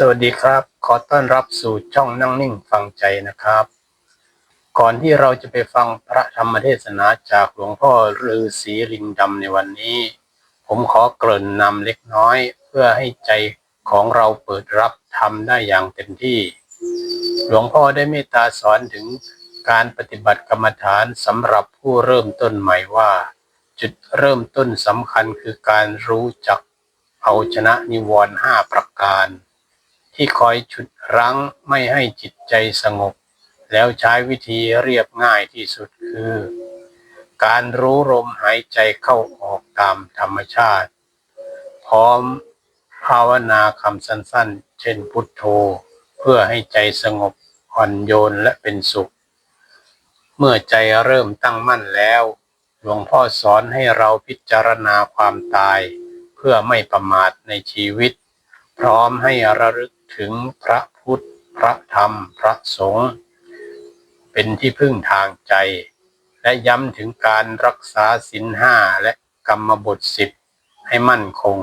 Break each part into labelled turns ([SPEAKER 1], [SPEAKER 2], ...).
[SPEAKER 1] สวัสดีครับ ขอต้อนรับสู่ช่องนั่งนิ่งฟังใจนะครับ ก่อนที่เราจะไปฟังพระธรรมเทศนาจากหลวงพ่อฤาษีลิงดำในวันนี้ ผมขอเกริ่นนำเล็กน้อย เพื่อให้ใจของเราเปิดรับธรรมได้อย่างเต็มที่ หลวงพ่อได้เมตตาสอนถึงการปฏิบัติกรรมฐานสำหรับผู้เริ่มต้นใหม่ว่า จุดเริ่มต้นสำคัญคือการรู้จักเอาชนะนิวรณ์ห้าประการ ที่คอยฉุดรั้งไม่ให้จิตใจสงบ แล้วใช้วิธีเรียบง่ายที่สุดคือ การรู้ลมหายใจเข้าออกตามธรรมชาติ พร้อมภาวนาคำสั้นๆ เช่นพุทโธ เพื่อให้ใจสงบอ่อนโยนและเป็นสุข เมื่อใจเริ่มตั้งมั่นแล้ว หลวงพ่อสอนให้เราพิจารณาความตาย เพื่อไม่ประมาทในชีวิต พร้อมให้ระลึก ถึงพระพุทธ พระธรรม พระสงฆ์เป็นที่พึ่งทางใจ และย้ำถึงการรักษาศีลห้าและกรรมบทสิบให้มั่นคง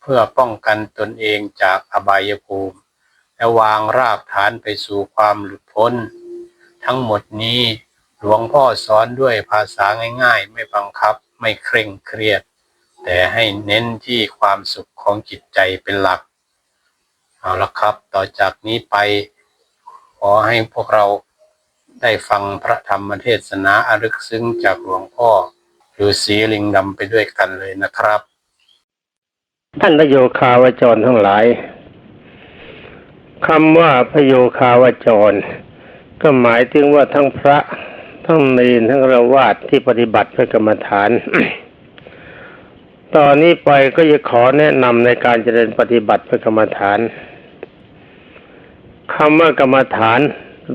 [SPEAKER 1] เพื่อป้องกันตนเองจากอบายภูมิ และวางรากฐานไปสู่ความหลุดพ้น ทั้งหมดนี้หลวงพ่อสอนด้วยภาษาง่ายๆ ไม่บังคับไม่เคร่งเครียด แต่ให้เน้นที่ความสุขของจิตใจเป็นหลัก เอาละครับ ต่อจากนี้ไป ขอให้พวกเราได้ฟังพระธรรมเทศนาอรึกซึ้งจากหลวงพ่อฤาษีลิงดำไปด้วยกันเลยนะครับ
[SPEAKER 2] ท่านพระโยคาวจรทั้งหลายคำว่าพระโยคาวจร ก็หมายถึงว่าทั้งพระทั้งเนรทั้งระวาดที่ปฏิบัติพระกรรมฐาน ตอนนี้ไปก็จะขอแนะนำในการเจริญปฏิบัติพระกรรมฐาน คำว่ากรรมฐาน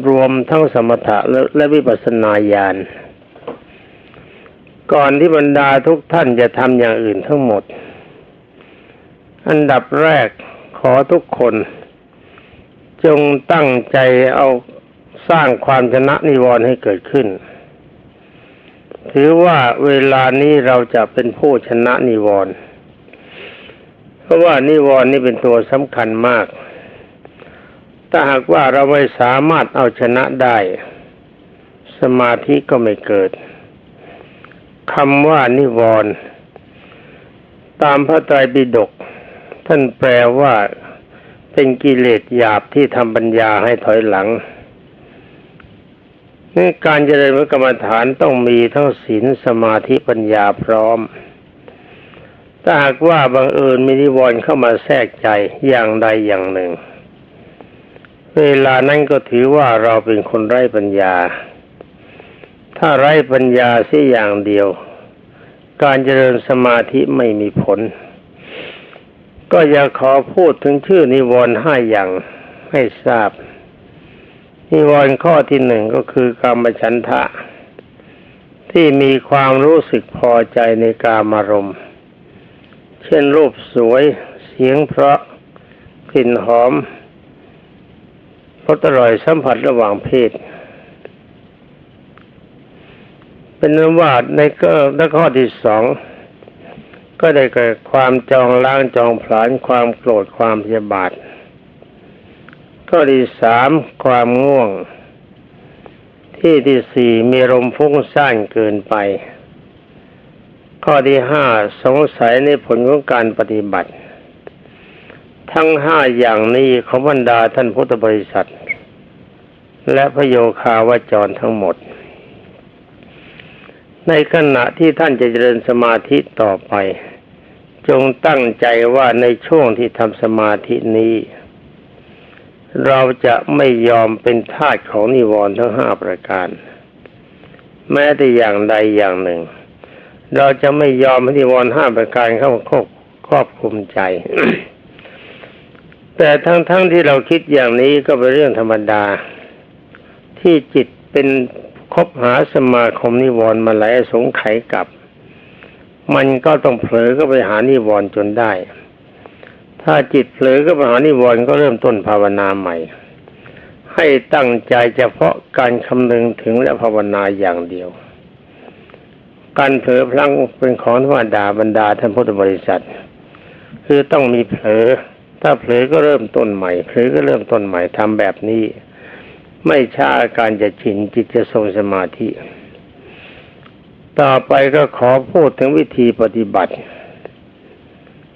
[SPEAKER 2] รวมทั้งสมถะและวิปัสสนาญาณก่อนที่บรรดาทุกท่านจะทำอย่างอื่นทั้งหมด อันดับแรกขอทุกคน จงตั้งใจเอาสร้างความชนะนิวรณ์ให้เกิดขึ้น ถือว่าเวลานี้เราจะเป็นผู้ชนะนิวรณ์เพราะว่านิวรณ์นี่เป็นตัวสำคัญมาก ถ้าหากว่าเราไม่สามารถเอาชนะได้ สมาธิก็ไม่เกิดคำว่านิวรณ์ตามพระไตรปิฎกท่านแปลว่าเป็นกิเลสหยาบที่ทำปัญญาให้ถอยหลังนี่การเจริญพระกรรมฐานต้องมีทั้งศีลสมาธิปัญญาพร้อม ถ้าหากว่าบังเอิญมีนิวรณ์เข้ามาแทรกใจอย่างใดอย่างหนึ่ง เวลานั้นก็ถือว่าเราเป็นคนไร้ปัญญา ถ้าไร้ปัญญาเสียอย่างเดียว การเจริญสมาธิไม่มีผล ก็อยากขอพูดถึงชื่อนิวรณ์ห้าอย่างให้ทราบ นิวรณ์ข้อที่หนึ่งก็คือกามฉันทะ ที่มีความรู้สึกพอใจในกามารมณ์ เช่นรูปสวย เสียงเพราะกลิ่นหอม พรสอร่อยสัมผัสระหว่างเพศ เป็นนว่าในก็ข้อที่สองก็ได้เกิดความจองล้างจองผลาญความโกรธความพยาบาท ข้อที่สามความง่วง ที่ที่สี่มีลมฟุ้งซ่านเกินไป ข้อที่ห้าสงสัยในผลของการปฏิบัติ ทั้งห้าอย่างนี้ของบรรดาท่านพุทธบริษัท และพระโยคาวาจรทั้งหมด ในขณะที่ท่านจะเจริญสมาธิต่อไป จงตั้งใจว่าในช่วงที่ทำสมาธินี้ เราจะไม่ยอมเป็นทาสของนิวรณ์ทั้งห้าประการ แม้แต่อย่างใดอย่างหนึ่ง เราจะไม่ยอมให้นิวรณ์ห้าประการเข้าครอบครอบคุมใจ แต่ทั้งๆทที่เราคิดอย่างนี้ก็เป็นเรื่องธรรมดา ที่จิตเป็นคบหาสมาคมนิวรณ์มาหลายสงไขกับ มันก็ต้องเผลอก็ไปหานิวรณ์จนได้ ถ้าจิตเผลอก็ไปหานิวรณ์ก็เริ่มต้นภาวนาใหม่ ให้ตั้งใจเฉพาะการคำนึงถึงและภาวนาอย่างเดียว การเผลอพลังเป็นของธรรมดาบรรดาท่านพุทธบริษัท คือต้องมีเผลอ ถ้าเผลอก็เริ่มต้นใหม่เผลอก็เริ่มต้นใหม่ทำแบบนี้ ไม่ช้าอาการจะชินจิตจะทรงสมาธิ ต่อไปก็ขอพูดถึงวิธีปฏิบัติ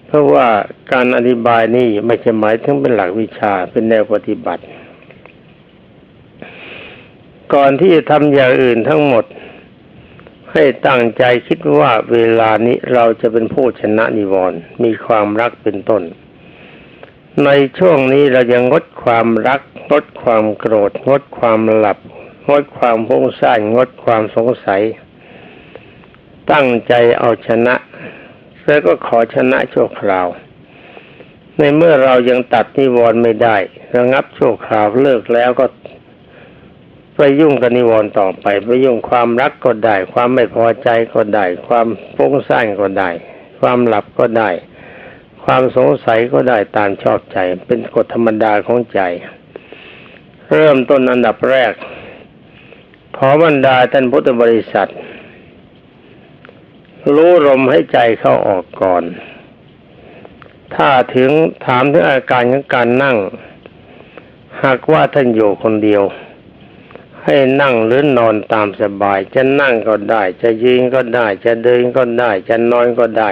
[SPEAKER 2] เพราะว่าการอธิบายนี่ไม่ใช่หมายถึงเป็นหลักวิชาเป็นแนวปฏิบัติ ก่อนที่จะทำอย่างอื่นทั้งหมดให้ตั้งใจคิดว่าเวลานี้เราจะเป็นผู้ชนะนิวรณ์มีความรักเป็นต้น ในช่วงนี้เราจะงดความรัก งดความโกรธ งดความหลับ งดความพุ่งซ่านงดความสงสัย ตั้งใจเอาชนะแล้วก็ขอชนะชั่วคราว ในเมื่อเรายังตัดนิวรณ์ไม่ได้ ระงับชั่วคราวเลิกแล้วก็ไปยุ่งกับนิวรณ์ต่อไปไปยุ่งความรักก็ได้ ความไม่พอใจก็ได้ ความฟุ้งซ่านก็ได้ ความหลับก็ได้ ความสงสัยก็ได้ตามชอบใจ เป็นกฎธรรมดาของใจ เริ่มต้นอันดับแรก ขอบรรดาท่านพุทธบริษัท รู้ลมให้ใจเข้าออกก่อน ถ้าถึงถามถึงอาการของการนั่ง หากว่าท่านอยู่คนเดียว ให้นั่งหรือนอนตามสบาย จะนั่งก็ได้ จะยืนก็ได้ จะเดินก็ได้ จะนอนก็ได้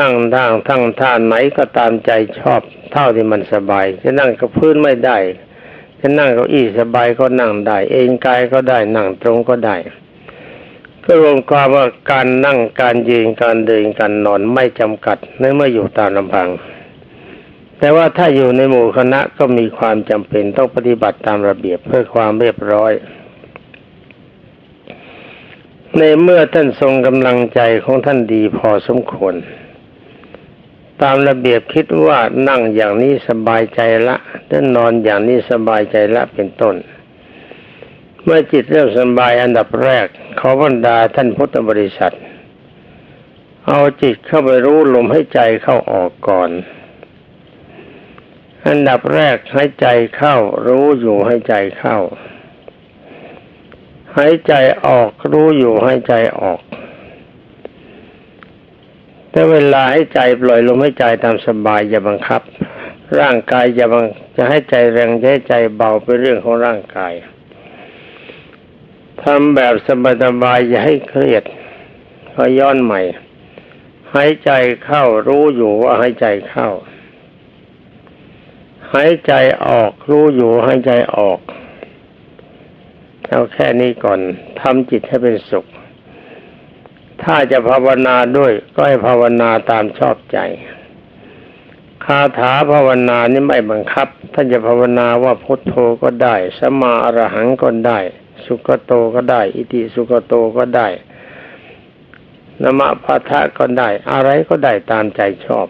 [SPEAKER 2] นั่งทางทั้งท่าไหนก็ตามใจชอบ เท่าที่มันสบาย จะนั่งกับพื้นไม่ได้ จะนั่งเก้าอี้สบายก็นั่งได้ เอนกายก็ได้นั่งตรงก็ได้ ก็รวมความว่าการนั่งการยืนการเดินการนอนไม่จำกัดในเมื่ออยู่ตามลำพัง แต่ว่าถ้าอยู่ในหมู่คณะก็มีความจำเป็นต้องปฏิบัติตามระเบียบเพื่อความเรียบร้อยในเมื่อท่านทรงกำลังใจของท่านดีพอสมควร ตามระเบียบคิดว่านั่งอย่างนี้สบายใจละถ้านอนอย่างนี้สบายใจละเป็นต้น เมื่อจิตเริ่มสบายอันดับแรกขอบรรดาท่านพุทธบริษัท เอาจิตเข้าไปรู้ลมให้ใจเข้าออกก่อน อันดับแรกให้ใจเข้า รู้อยู่ให้ใจเข้าหายใจออกรู้อยู่ให้ใจออก แต่เวลาให้ใจปล่อยลมให้ใจตามสบายอย่าบังคับ ร่างกายอย่าบังจะให้ใจแรงจะให้ใจเบาเป็นเรื่องของร่างกายทำแบบสบายๆอย่าให้เครียดก็ย้อนใหม่หายใจเข้ารู้อยู่ว่าหายใจเข้าหายใจออกรู้อยู่หายใจออกเอาแค่นี้ก่อนทำจิตให้เป็นสุข ถ้าจะภาวนาด้วยก็ให้ภาวนาตามชอบใจคาถาภาวนานี่ไม่บังคับ ท่านจะภาวนาว่าพุทโธก็ได้สมมาอรหังก็ได้ สุกโตก็ได้ อิติสุกโตก็ได้นมะพาทะก็ได้ อะไรก็ได้ตามใจชอบ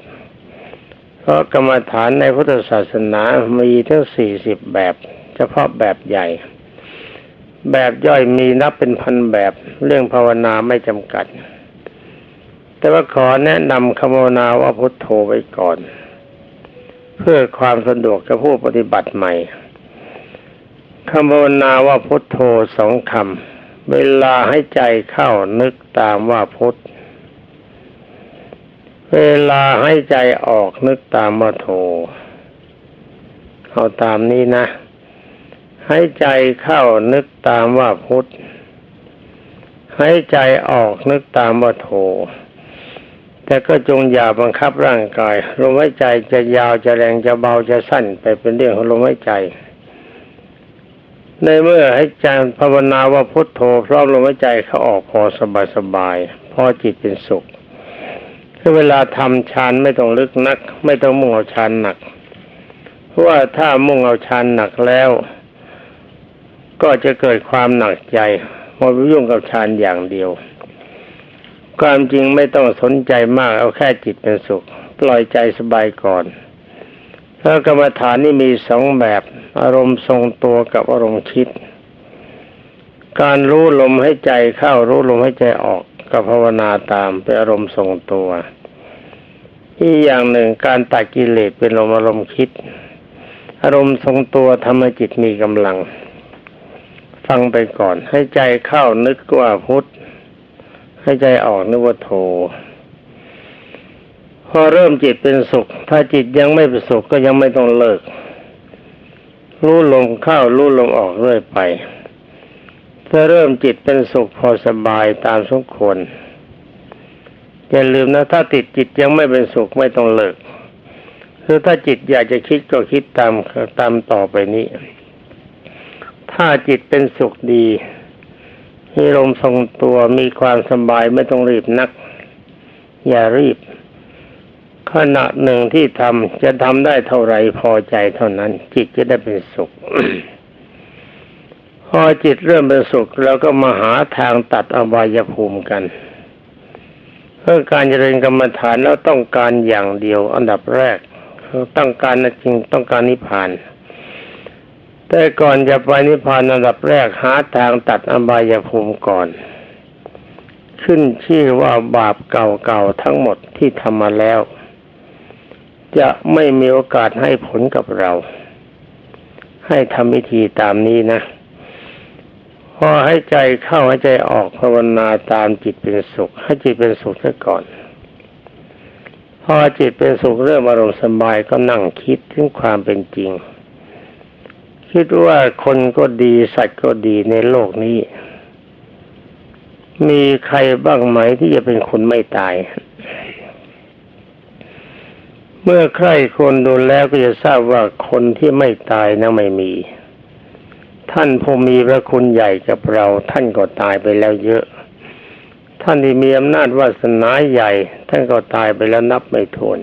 [SPEAKER 2] เพราะกรรมฐานในพุทธศาสนามีทั้งสี่สิบแบบ เฉพาะแบบใหญ่ แบบย่อยมีนับเป็นพันแบบเรื่องภาวนาไม่จำกัด แต่ว่าขอแนะนำคำภาวนาว่าพุทโธไว้ก่อน เพื่อความสะดวกกับผู้ปฏิบัติใหม่คำภาวนาว่าพุทโธสองคำเวลาให้ใจเข้านึกตามว่าพุทเวลาให้ใจออกนึกตามว่าโธเอาตามนี้นะ ให้ใจเข้านึกตามว่าพุทธให้ใจออกนึกตามว่าโธแต่ก็จงอย่าบังคับร่างกายลมหายใจจะยาวจะแรงจะเบาจะสั้นไปเป็นเรื่องของลมหายใจ ในเมื่อให้ใจภาวนาว่าพุทโธพร้อมลมหายใจเขาออกพอสบายสบายพอจิตเป็นสุขคือเวลาทำฌานไม่ต้องลึกนัก ไม่ต้องมุ่งเอาฌานหนัก เพราะว่าถ้ามุ่งเอาฌานหนักแล้ว ก็จะเกิดความหนักใจมาไปยุ่งกับฌานอย่างเดียว ความจริงไม่ต้องสนใจมากเอาแค่จิตเป็นสุข ปล่อยใจสบายก่อนแล้วกรรมฐานนี่มีสองแบบ อารมณ์ทรงตัวกับอารมณ์คิด การรู้ลมให้ใจเข้ารู้ลมให้ใจออกกับภาวนาตามเป็นอารมณ์ทรงตัวอีกอย่างหนึ่งการตัดกิเลสเป็นลมอารมณ์คิด อารมณ์ทรงตัวทำให้จิตมีกำลัง ฟังไปก่อน ให้ใจเข้านึกว่าพุทธให้ใจออกนึกว่าโทพอเริ่มจิตเป็นสุข ถ้าจิตยังไม่เป็นสุขก็ยังไม่ต้องเลิก รู้ลมเข้ารู้ลมออกเรื่อยไป ถ้าเริ่มจิตเป็นสุขพอสบายตามสมควรอย่าลืมนะถ้าติดจิตยังไม่เป็นสุขไม่ต้องเลิก คือถ้าจิตอยากจะคิดก็คิดตามตามต่อไปนี้ ถ้าจิตเป็นสุขดี มีลมทรงตัวมีความสบายไม่ต้องรีบนัก อย่ารีบ ขณะหนึ่งที่ทำจะทำได้เท่าไรพอใจเท่านั้น จิตจะได้เป็นสุข พอจิตเริ่มเป็นสุขเราก็มาหาทางตัดอบายภูมิกันเพื่อการเจริญกรรมฐานแล้วต้องการอย่างเดียว อันดับแรกต้องการจริงต้องการนิพพาน แต่ก่อนจะไปนิพพานอันดับแรกหาทางตัดอบายภูมิก่อน ขึ้นชื่อว่าบาปเก่าๆทั้งหมดที่ทำมาแล้ว จะไม่มีโอกาสให้ผลกับเรา ให้ทำวิธีตามนี้นะ พอให้ใจเข้าให้ใจออกภาวนาตามจิตเป็นสุข ให้จิตเป็นสุขซะก่อนพอจิตเป็นสุขเริ่มอารมณ์สบายก็นั่งคิดถึงความเป็นจริง คิดว่าคนก็ดีสัตว์ก็ดีในโลกนี้ มีใครบ้างไหมที่จะเป็นคนไม่ตาย เมื่อใครคนดูแล้วก็จะทราบว่าคนที่ไม่ตายนะไม่มี ท่านผู้มีพระคุณใหญ่กับเรา ท่านก็ตายไปแล้วเยอะ ท่านที่มีอำนาจวาสนาใหญ่ ท่านก็ตายไปแล้วนับไม่ถ้วน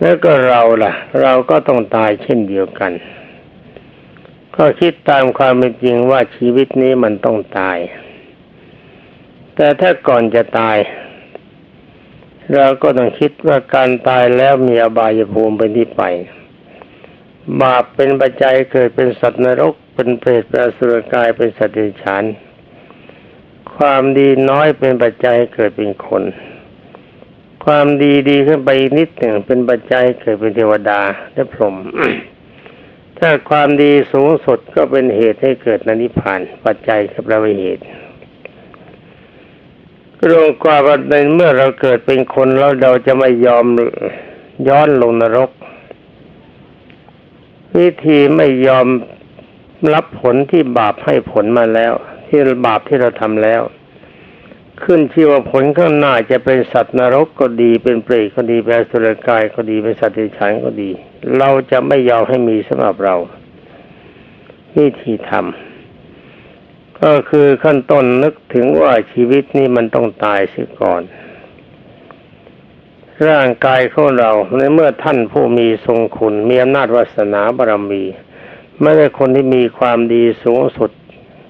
[SPEAKER 2] แล้วก็เราล่ะ เราก็ต้องตายเช่นเดียวกัน ก็คิดตามความเป็นจริงว่าชีวิตนี้มันต้องตาย แต่ถ้าก่อนจะตาย เราก็ต้องคิดว่าการตายแล้วมีอบายภูมิเป็นที่ไป บาปเป็นปัจจัยเกิดเป็นสัตว์นรก เป็นเปรตเป็นสุรกายเป็นสัตว์เดรัจฉานความดีน้อยเป็นปัจจัยเกิดเป็นคน ความดีดีขึ้นไปนิดหนึ่งเป็นปัจจัยเกิดเป็นเทวดาและพรหม ถ้าความดีสูงสุดก็เป็นเหตุให้เกิดนนิพพาน ปัจจัยกับเราเหตุรวมความว่าในเมื่อเราเกิดเป็นคนแล้วเราจะไม่ยอมย้อนลงนรก วิธีไม่ยอมรับผลที่บาปให้ผลมาแล้ว ที่บาปที่เราทำแล้ว ขึ้นชื่อว่าผลข้างหน้าจะเป็นสัตว์นรกก็ดีเป็นเปรตก็ดีเป็นสุรกายก็ดีเป็นสัตว์เดรัจฉานก็ดี เราจะไม่ยอมให้มีสำหรับเราวิธีทำก็คือขั้นต้นนึกถึงว่าชีวิตนี้มันต้องตายเสียก่อน ร่างกายของเราในเมื่อท่านผู้มีทรงคุณมีอำนาจวาสนาบารมี ไม่ได้คนที่มีความดีสูงสุด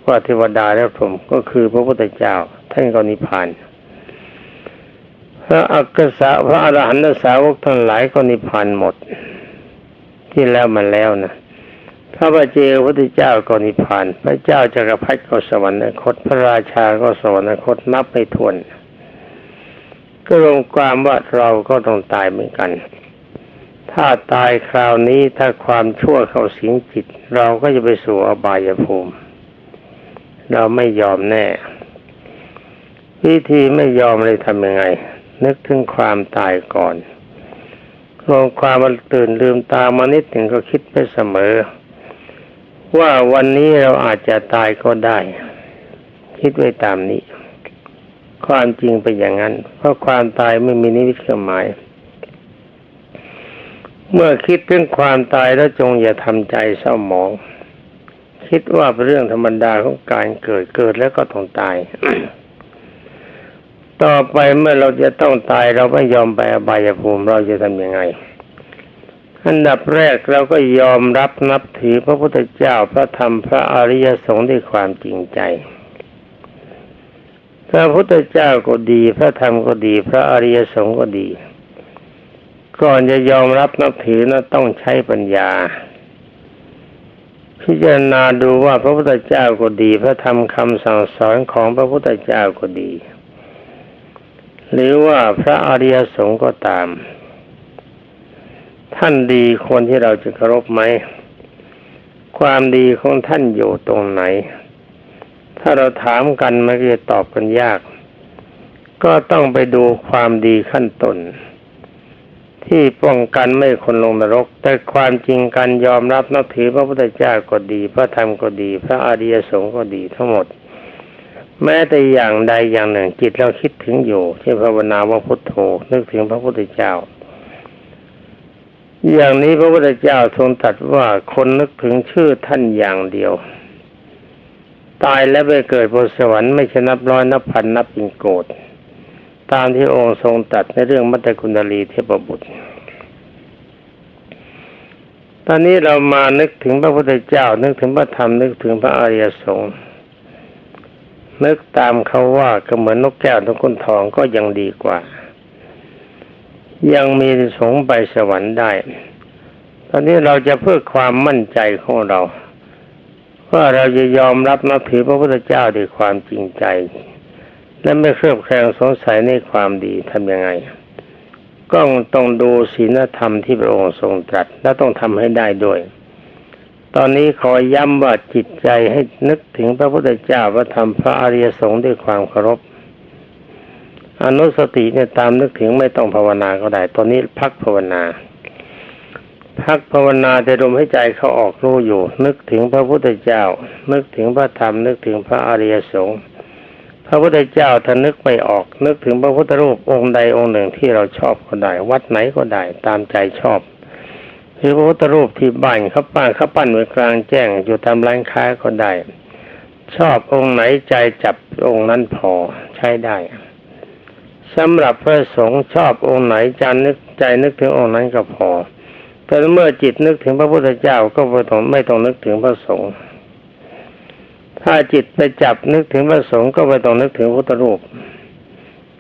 [SPEAKER 2] ว่าเทวดาและพรหมก็คือพระพุทธเจ้าท่านก็นิพพานพระอักษะพระอรหันตสาวกทั้งหลายก็นิพพานหมด ที่แล้วมาแล้วนะพระบาเจพระพุทธเจ้าก็นิพพาน พระเจ้าจักรพรรดิก็สวรรคต พระราชาก็สวรรคตนับไม่ถ้วน ก็รวมความว่าเราก็ต้องตายเหมือนกัน ถ้าตายคราวนี้ถ้าความชั่วเข้าสิงจิต เราก็จะไปสู่อบายภูมิ เราไม่ยอมแน่ วิธีไม่ยอมเลยทำยังไง นึกถึงความตายก่อนรวมความมันตื่นลืมตามานิดหนึ่งก็คิดไปเสมอ ว่าวันนี้เราอาจจะตายก็ได้ คิดไว้ตามนี้ ความจริงเป็นอย่างนั้น เพราะความตายไม่มีนิมิตเครื่องหมาย เมื่อคิดถึงความตายแล้วจงอย่าทำใจเศร้าหมอง คิดว่าเป็นเรื่องธรรมดาของการเกิดเกิดแล้วก็ต้องตาย ต่อไปเมื่อเราจะต้องตายเราไม่ยอมไปอบายภูมิเราจะทำยังไง อันดับแรกเราก็ยอมรับนับถือพระพุทธเจ้าพระธรรมพระอริยสงฆ์ด้วยความจริงใจพระพุทธเจ้าก็ดี พระธรรมก็ดี พระอริยสงฆ์ก็ดี ก่อนจะยอมรับนับถือนะต้องใช้ปัญญา พิจารณาดูว่าพระพุทธเจ้าก็ดี พระธรรมคำสั่งสอนของพระพุทธเจ้าก็ดี หรือว่าพระอริยสงฆ์ก็ตาม ท่านดีคนที่เราจะเคารพไหม ความดีของท่านอยู่ตรงไหน ถ้าเราถามกันมันก็จะตอบกันยาก ก็ต้องไปดูความดีขั้นต้น ที่ป้องกันไม่คนลงนรก แต่ความจริงการยอมรับนับถือพระพุทธเจ้าก็ดี พระธรรมก็ดี พระอริยสงฆ์ก็ดีทั้งหมด แม้แต่อย่างใดอย่างหนึ่งจิตเราคิดถึงอยู่เช่นภาวนาว่าพุทโธนึกถึงพระพุทธเจ้า อย่างนี้พระพุทธเจ้าทรงตรัสว่าคนนึกถึงชื่อท่านอย่างเดียว ตายแล้วไปเกิดบนสวรรค์ไม่ใช่นับร้อยนับพันนับเป็นโกด ตามที่องค์ทรงตรัสในเรื่องมัตตคุณลีเทพบุตร ตอนนี้เรามานึกถึงพระพุทธเจ้า นึกถึงพระธรรม นึกถึงพระอริยสงฆ์นึกตามเขาว่าก็เหมือนนกแก้วนกขุนทองก็ยังดีกว่า ยังมีสงฆ์ไปสวรรค์ได้ ตอนนี้เราจะเพื่อความมั่นใจของเราว่าเราจะยอมรับนับถือพระพุทธเจ้าด้วยความจริงใจ และไม่เครือบแคลงสงสัยในความดีทำยังไง ก็ต้องดูศีลธรรมที่พระองค์ทรงตรัสและต้องทำให้ได้ด้วย ตอนนี้ขอย้ำว่าจิตใจให้นึกถึงพระพุทธเจ้าพระธรรมพระอริยสงฆ์ด้วยความเคารพอนุสติเนี่ยตามนึกถึงไม่ต้องภาวนาก็ได้ ตอนนี้พักภาวนา พักภาวนาแต่ลมให้ใจเขาออกรู้อยู่ นึกถึงพระพุทธเจ้า นึกถึงพระธรรมนึกถึงพระอริยสงฆ์ พระพุทธเจ้าถ้านึกไม่ออก นึกถึงพระพุทธรูปองค์ใดองค์หนึ่งที่เราชอบก็ได้ วัดไหนก็ได้ตามใจชอบหรือพระพุทธรูปที่บ้านเขาปั้นเขาปั้นไว้กลางแจ้งอยู่ตามร้านค้าก็ได้ ชอบองค์ไหนใจจับองค์นั้นพอใช้ได้สำหรับพระสงฆ์ชอบองค์ไหนใจนึกใจนึกถึงองค์นั้นก็พอแต่เมื่อจิตนึกถึงพระพุทธเจ้าก็ไม่ต้องไม่ต้องนึกถึงพระสงฆ์ ถ้าจิตไปจับนึกถึงพระสงฆ์ก็ไม่ต้องนึกถึงพุทธรูป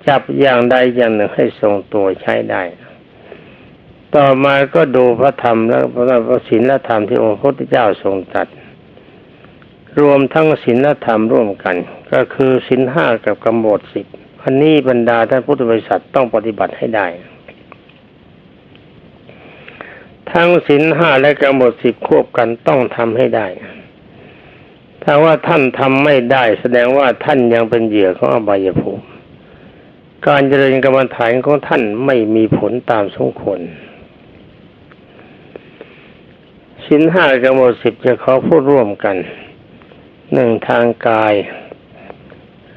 [SPEAKER 2] จับอย่างใดอย่างหนึ่งให้ทรงตัวใช้ได้ ต่อมาก็ดูพระธรรมและพระศีลและธรรมที่องค์พระพุทธเจ้าทรงตรัสรวมทั้งศีลและธรรมร่วมกัน ก็คือศีลห้ากับกำหนดสิบอันนี้บรรดาท่านพุทธบริษัทต้องปฏิบัติให้ได้ทั้งศีลห้าและกำหนดสิบควบกันต้องทำให้ได้ ถ้าว่าท่านทำไม่ได้แสดงว่าท่านยังเป็นเหยื่อของอบายภูมิ การเจริญกรรมฐานของท่านไม่มีผลตามสมควรสินห้ากับหมดสิบจะขอพูดร่วมกันหนึ่งทางกาย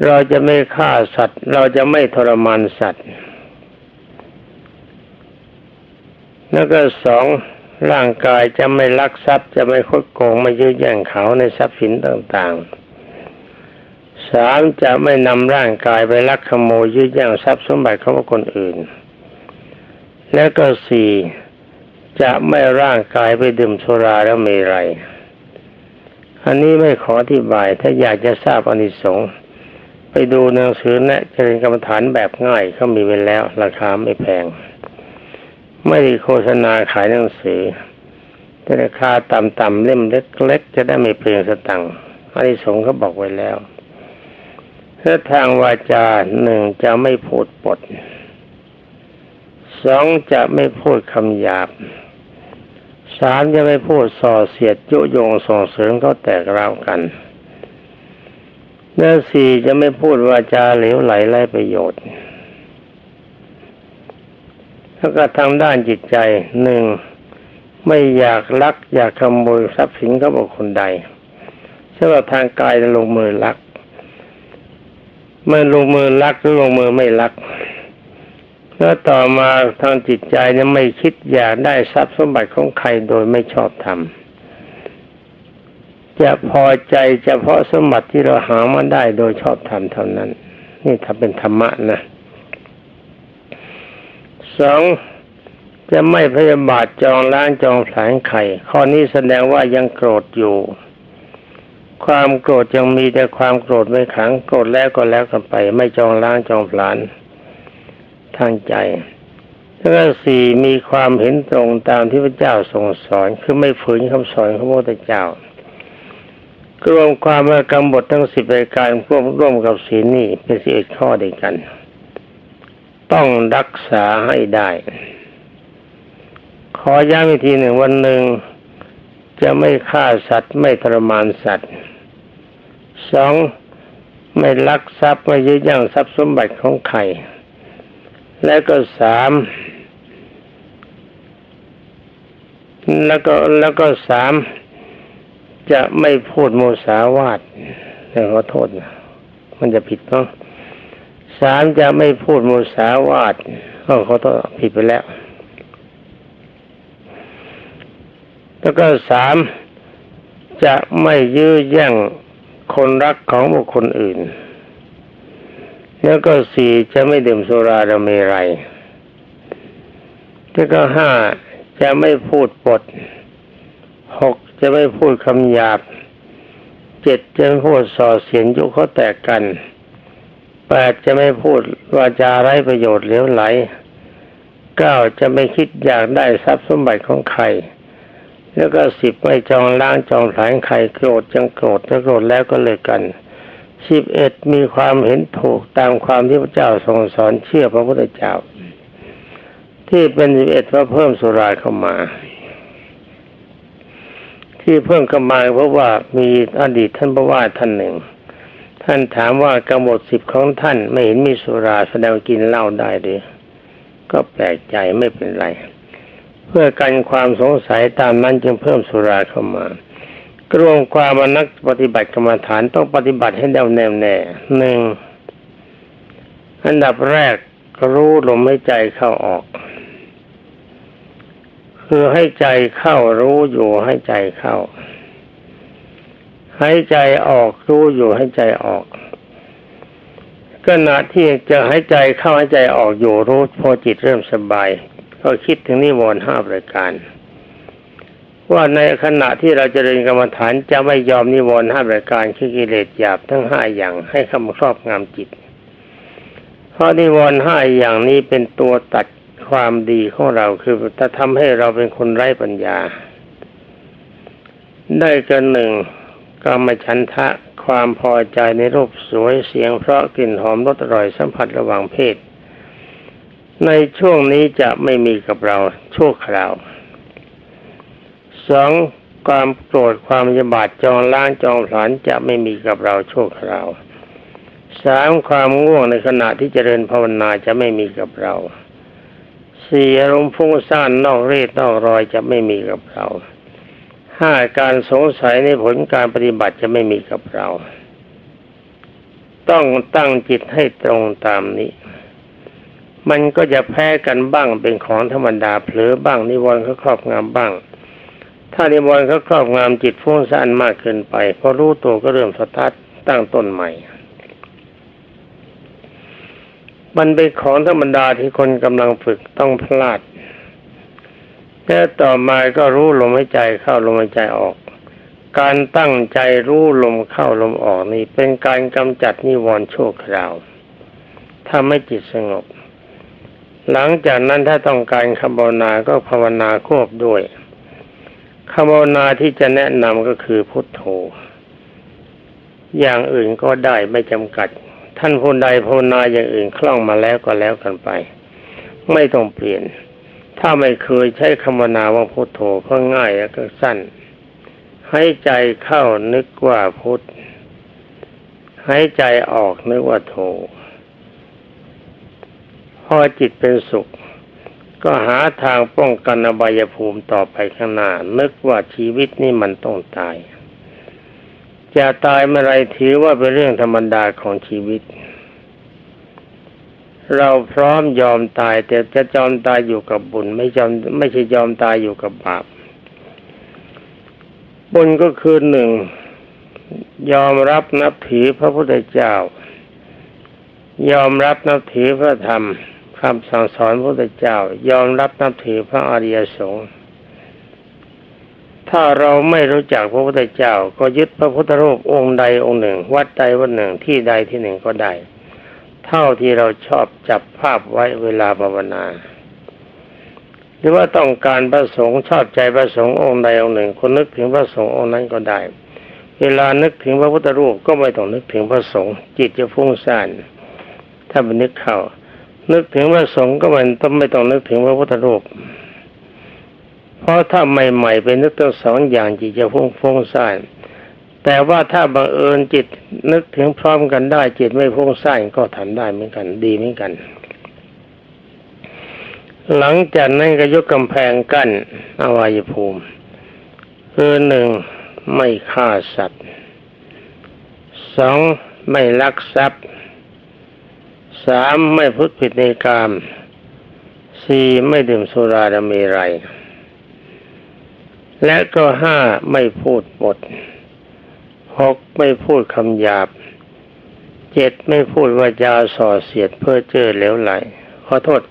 [SPEAKER 2] เราจะไม่ฆ่าสัตว์ เราจะไม่ทรมานสัตว์ แล้วก็สอง ร่างกายจะไม่ลักทรัพย์จะไม่คดโกงไม่ยื้อแย่งเขาในทรัพย์สินต่างๆสามจะไม่นำร่างกายไปลักขโมยยื้อแย่งทรัพย์สมบัติของคนอื่น แล้วก็สี่จะไม่ร่างกายไปดื่มสุราแล้วมีไรอันนี้ไม่ขออธิบายถ้าอยากจะทราบอานิสงส์ไปดูหนังสือแนะเจริญกรรมฐานแบบง่ายเขามีไว้แล้ว ราคาไม่แพง ไม่ได้โฆษณาขายหนังสือแต่ราคาต่ำๆเล่มเล็ก ๆ จะได้ไม่เปลืองสตังค์อานิสงส์เขาบอกไว้แล้วถ้าทางวาจาหนึ่งจะไม่พูดปดสองจะไม่พูดคำหยาบสามจะไม่พูดส่อเสียดยุยงส่งเสริมเขาแตกร้าวกันและสี่จะไม่พูดวาจาเหลวไหลไร้ประโยชน์ แล้วก็ทางด้านจิตใจหนึ่งไม่อยากลัก อยากขโมยทรัพย์สินของบุคคลใดสำหรับทางกายจะลงมือลักเมื่อลงมือลักหรือลงมือไม่ลัก แล้วต่อมาทางจิตใจเนี่ยไม่คิดอยากได้ทรัพย์สมบัติของใครโดยไม่ชอบทำจะพอใจเฉพาะสมบัติที่เราหามาได้โดยชอบทำเท่านั้น นี่ถ้าเป็นธรรมะนะ สองจะไม่พยาบาทจองล้างจองผลาญไข่ ข้อนี้แสดงว่ายังโกรธอยู่ ความโกรธยังมีแต่ความโกรธไม่ขังโกรธแล้วก็แล้วกันไป ไม่จองล้างจองผลาญทางใจแล้วก็สี่มีความเห็นตรงตามที่พระเจ้าทรงสอนคือไม่ฝืนคำสอนของพระพุทธเจ้ารวมความว่ากำหนดทั้งสิบรายการร่วมร่วมกับศีลนี่เป็นสิบเอ็ดข้อเดียวกัน ต้องรักษาให้ได้ ขอย้ำอีกทีหนึ่งวันหนึ่ง จะไม่ฆ่าสัตว์ไม่ทรมานสัตว์สองไม่ลักทรัพย์ไม่ยึดยั่งทรัพย์สมบัติของใครและก็สามแล้วก็แล้วก็สามจะไม่พูดโมสาวาทเดี๋ยวขอโทษนะมันจะผิดเนาะ สามจะไม่พูดโมสาวาทก็ขอโทษผิดไปแล้ว แล้วก็สามจะไม่ยื้อแย่งคนรักของบุคคลอื่น แล้วก็สี่จะไม่ดื่มสุราดเมรัยแล้วก็ห้าจะไม่พูดปดหกจะไม่พูดคำหยาบเจ็ดจะไม่พูดส่อเสียนยุเขาแตกกัน แปดจะไม่พูดวาจาไร้ประโยชน์เหลวไหลเก้าจะไม่คิดอยากได้ทรัพย์สมบัติของใคร แล้วก็สิบไม่จองล้างจองผลายใครโกรธจังโกรธถ้าโกรธแล้วก็เลยกันสิบเอ็ดมีความเห็นถูกตามความที่พระเจ้าทรงสอนเชื่อพระพุทธเจ้า ที่เป็นสิบเอ็ดว่าเพิ่มสุราเข้ามา ที่เพิ่มเข้ามาเพราะว่ามีอดีตท่านพระว่าท่านหนึ่ง ท่านถามว่ากำหนดสิบของท่านไม่เห็นมีสุราแสดงกินเหล้าได้หรือก็แปลกใจไม่เป็นไร เพื่อกันความสงสัยตามนั้นจึงเพิ่มสุราเข้ามากรวมความว่านักปฏิบัติกรรมฐานต้องปฏิบัติให้แน่วแน่แน่หนึ่งอันดับแรกรู้ลมหายใจเข้าออก คือให้ใจเข้ารู้อยู่ให้ใจเข้า ให้ใจออกรู้อยู่ให้ใจออกขณะที่จะให้ใจเข้าให้ใจออกอยู่รู้พอจิตเริ่มสบาย ก็คิดถึงนิวรณ์ห้าประการ ว่าในขณะที่เราจะเจริญกรรมฐานจะไม่ยอมนิวรณ์ห้าประการคือกิเลสหยาบทั้งห้าอย่างให้เข้ามาครอบงำจิต เพราะนิวรณ์ห้าอย่างนี้เป็นตัวตัดความดีของเราคือจะทำให้เราเป็นคนไร้ปัญญา ได้กันหนึ่ง กามฉันทะความพอใจในรูปสวยเสียงเพราะกลิ่นหอมรสอร่อยสัมผัสระหว่างเพศ ในช่วงนี้จะไม่มีกับเราชั่วคราวสองความโกรธความยบาดจองล้างจองผลานจะไม่มีกับเราชั่วคราวสามความง่วงในขณะที่เจริญภาวนาจะไม่มีกับเราสี่อารมณ์ฟุ้งซ่านนอกเรศนอกรอยจะไม่มีกับเรา ห้าการสงสัยในผลการปฏิบัติจะไม่มีกับเรา ต้องตั้งจิตให้ตรงตามนี้ มันก็จะแพ้กันบ้างเป็นของธรรมดาเผลอบ้างนิวรณ์เขาครอบงำบ้าง ถ้านิวรณ์เขาครอบงำจิตฟุ้งซ่านมากเกินไปพอรู้ตัวก็เริ่มสตาร์ทตั้งต้นใหม่มันเป็นของธรรมดาที่คนกำลังฝึกต้องพลาด แล้วต่อมาก็รู้ลมหายใจเข้าลมหายใจออก การตั้งใจรู้ลมเข้าลมออกนี่เป็นการกำจัดนิวรณ์ชั่วคราวทำให้จิตสงบ หลังจากนั้นถ้าต้องการคำภาวนาก็ภาวนาควบด้วยคำภาวนาที่จะแนะนำก็คือพุทโธ อย่างอื่นก็ได้ไม่จำกัด ท่านผู้ใดภาวนาอย่างอื่นคล่องมาแล้วก็แล้วกันไป ไม่ต้องเปลี่ยน ถ้าไม่เคยใช้คำนาว่าพุทโธก็ง่ายแล้วก็สั้น ให้ใจเข้านึกว่าพุทให้ใจออกนึกว่าโธพอจิตเป็นสุข ก็หาทางป้องกันอบายภูมิต่อไปข้างหน้า นึกว่าชีวิตนี่มันต้องตาย จะตายเมื่อไรถือว่าเป็นเรื่องธรรมดาของชีวิต เราพร้อมยอมตาย แต่จะยอมตายอยู่กับบุญ ไม่ยอมไม่ใช่ยอมตายอยู่กับบาปบุญก็คือหนึ่งยอมรับนับถือพระพุทธเจ้า ยอมรับนับถือพระธรรมคำสั่งสอนพระพุทธเจ้า ยอมรับนับถือพระอริยสงฆ์ถ้าเราไม่รู้จักพระพุทธเจ้า ก็ยึดพระพุทธรูปองค์ใดองค์หนึ่ง วัดใดวัดหนึ่งที่ใดที่หนึ่งก็ได้ เท่าที่เราชอบจับภาพไว้เวลาภาวนา หรือว่าต้องการพระสงฆ์ชอบใจพระสงฆ์องค์ใดองค์หนึ่ง คนนึกถึงพระสงฆ์องค์นั้นก็ได้ เวลานึกถึงพระพุทธรูปก็ไม่ต้องนึกถึงพระสงฆ์จิตจะฟุ้งซ่านถ้าไปนึกเข้านึกถึงพระสงฆ์ก็มันต้องไม่ต้องนึกถึงพระพุทธรูปเพราะถ้าใหม่ๆไปนึกทั้งสองอย่างจิตจะฟุ้งฟุ้งซ่าน แต่ว่าถ้าบังเอิญจิตนึกถึงพร้อมกันได้ จิตไม่ฟุ้งซ่านก็ทำได้เหมือนกัน ดีเหมือนกัน หลังจากนั้นก็ยกกำแพงกั้นอวัยภูมิคือหนึ่งไม่ฆ่าสัตว์สองไม่ลักทรัพย์สามไม่พูดผิดในกามสี่ไม่ดื่มสุราดเมรัยและก็ห้าไม่พูดบท หกไม่พูดคำหยาบเจ็ดไม่พูดวาจาส่อเสียดเพื่อเจอเหลวไหล ขอโทษ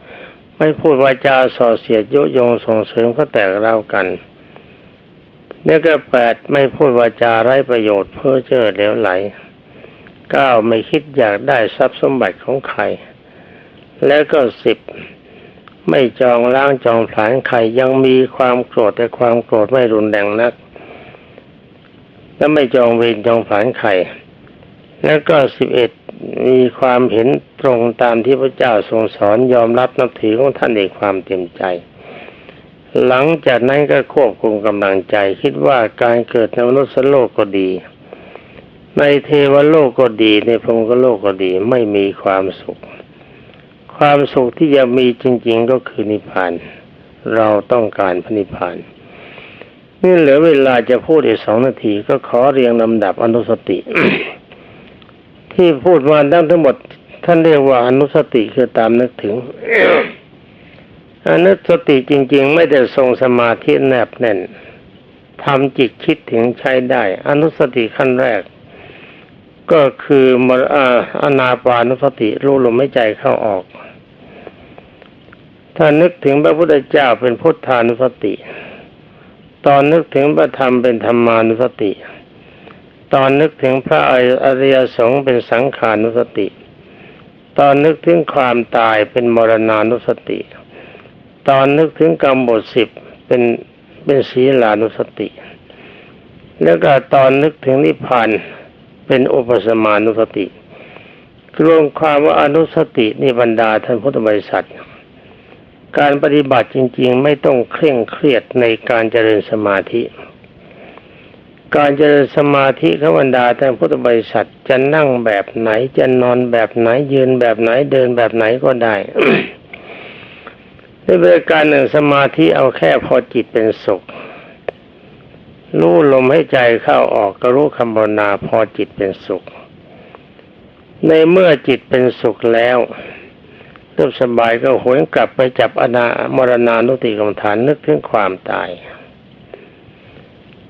[SPEAKER 2] ไม่พูดวาจาส่อเสียดยุยงส่งเสริมเขาแตกเล่ากันแล้วก็แปดไม่พูดวาจาไร้ประโยชน์เพื่อเจอเหลวไหลเก้าไม่คิดอยากได้ทรัพย์สมบัติของใคร แล้วก็สิบไม่จองล้างจองผลาญใครยังมีความโกรธแต่ความโกรธไม่รุนแรงนัก และไม่จองเวรจองผาญใครแล้วก็สิบเอ็ดมีความเห็นตรงตามที่พระเจ้าทรงสอนยอมรับนับถือของท่านเองความเต็มใจ หลังจากนั้นก็ควบคุมกำลังใจ คิดว่าการเกิดในมนุษย์โลกก็ดี ในเทวโลกก็ดีในพรหมโลกก็ดีไม่มีความสุข ความสุขที่จะมีจริง ๆก็คือนิพพาน เราต้องการพระนิพพาน นี่เหลือเวลาจะพูดอีกสองนาทีก็ขอเรียงลำดับอนุสติ ที่พูดมาทั้งทั้งหมด ท่านเรียกว่าอนุสติคือตามนึกถึงอนุสติจริง ๆ ไม่ได้ทรงสมาธิแนบแน่นทำจิตคิดถึงใช้ได้ อนุสติขั้นแรก ก็คือมรอาอนาปานุสติรู้ลมหายใจเข้าออก ถ้านึกถึงพระพุทธเจ้าเป็นพุทธานุสติ ตอนนึกถึงพระธรรมเป็นธรรมานุสติ ตอนนึกถึงพระอริยสงฆ์เป็นสังขานุสติ ตอนนึกถึงความตายเป็นมรณานุสติ ตอนนึกถึงกรรมบทสิบเป็นเป็นศีลานุสติ แล้วก็ตอนนึกถึงนิพพานเป็นอุปสมานุสติรวมความว่าอนุสตินี่บรรดาท่านพุทธบริษัท การปฏิบัติจริง ๆ ไม่ต้องเคร่งเครียดในการเจริญสมาธิ การเจริญสมาธิขบรรดาท่านพุทธบริษัทจะนั่งแบบไหนจะนอนแบบไหนยืนแบบไหนเดินแบบไหนก็ได้ในบริการหนึ่งสมาธิเอาแค่พอจิตเป็นสุขรู้ลมให้ใจเข้าออกก็รู้คำภาวนาพอจิตเป็นสุข ในเมื่อจิตเป็นสุขแล้ว เริ่มสบายก็หวนกลับไปจับอนามรณานุติกรรมฐานนึกถึงความตาย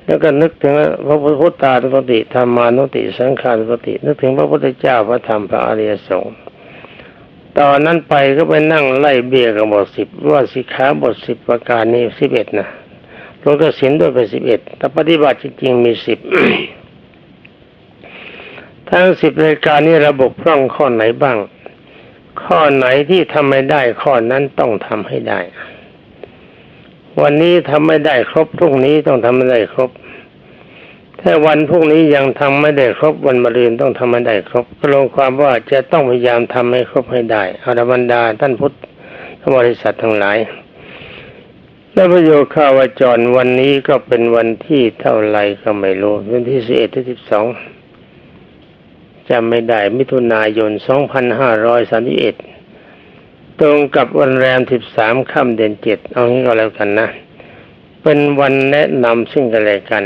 [SPEAKER 2] แล้วก็นึกถึงพระพุทธานุสติธรรมานุติสังขานุสติ นึกถึงพระพุทธเจ้าพระธรรมพระอริยสงฆ์ตอนนั้นไปก็ไปนั่งไล่เบี้ยกับบทสิบว่าสิขาบทสิบประการนี้สิบเอ็ดนะรวมกสินด้วยเป็นสิบเอ็ดแต่ปฏิบัติจริงๆมีสิบทั้งสิบรายการนี้ระบบพร่องข้อไหนบ้าง ข้อไหนที่ทำไม่ได้ข้อนั้นต้องทำให้ได้ วันนี้ทำไม่ได้ครบพรุ่งนี้ต้องทำไม่ได้ครบ ถ้าวันพรุ่งนี้ยังทำไม่ได้ครบ วันมะรืนต้องทำไม่ได้ครบก็ลงความว่าจะต้องพยายามทำให้ครบให้ได้อาบรรดาท่านพุทธบริษัททั้งหลายและประโยชน์ข่าวจรวันนี้ก็เป็นวันที่เท่าไรก็ไม่รู้วันที่สิบเอ็ดที่สิบสอง จำไม่ได้ มิถุนายนสองพันห้าร้อยสามสิบเอ็ดตรงกับวันแรมสิบสามค่ำเดือนเจ็ดเอางี้ก็แล้วกันนะ เป็นวันแนะนำซึ่งกันและกัน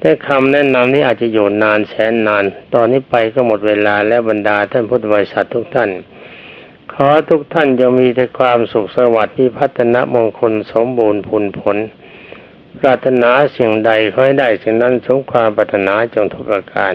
[SPEAKER 2] แต่คำแนะนำนี้อาจจะอยู่นานแสนนาน ตอนนี้ไปก็หมดเวลาและบรรดาท่านพุทธบริษัททุกท่านขอทุกท่านจะมีแต่ความสุขสวัสดิ์ที่พัฒนมงคลสมบูรณ์ผลผล ปรารถนาสิ่งใดขอให้ได้สิ่งนั้นสมความปรารถนาจงทุกประการ